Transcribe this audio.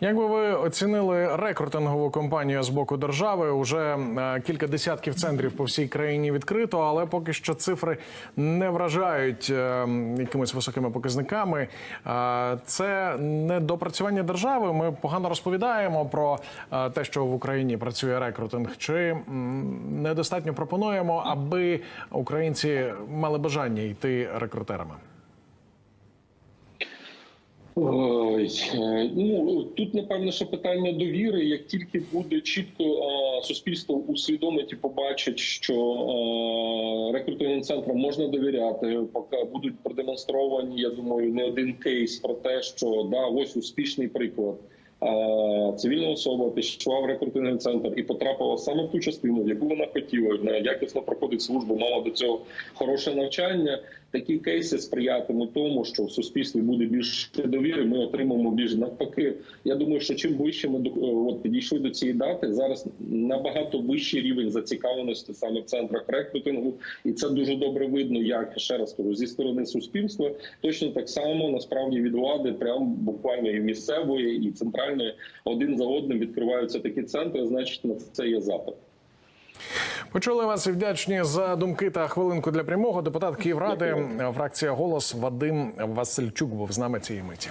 Як би ви оцінили рекрутингову кампанію з боку держави? Уже е, кілька десятків центрів по всій країні відкрито, але поки що цифри не вражають е, якимись високими показниками. Е, Це не допрацювання держави. Ми погано розповідаємо про те, що в Україні працює рекрутинг, чи недостатньо пропонуємо, аби українці мали бажання йти рекрутерами. Ой, е, ну тут напевно що питання довіри. Як тільки буде чітко е, суспільство усвідомить і побачить, що е, рекрутинговим центрам можна довіряти, поки будуть продемонстровані, я думаю, не один кейс про те, що да, ось успішний приклад. Е, Цивільна особа пішла в рекрутинговий центр і потрапила саме в ту частину, в яку вона хотіла, вона якісно проходить службу, мала до цього хороше навчання. Такі кейси сприятимуть тому, що в суспільстві буде більше довіри. Ми отримаємо більш навпаки. Я думаю, що чим ближче ми до от підійшли до цієї дати, зараз набагато вищий рівень зацікавленості саме в центрах рекрутингу, і це дуже добре видно, як ще раз кажу, зі сторони суспільства. Точно так само насправді від влади, прям буквально і місцевої, і центральної один за одним відкриваються такі центри. Значить, на це є запит. Почули вас і вдячні за думки та хвилинку для прямого. Депутат Київради, фракція голос Вадим Васильчук був з нами цієї миті.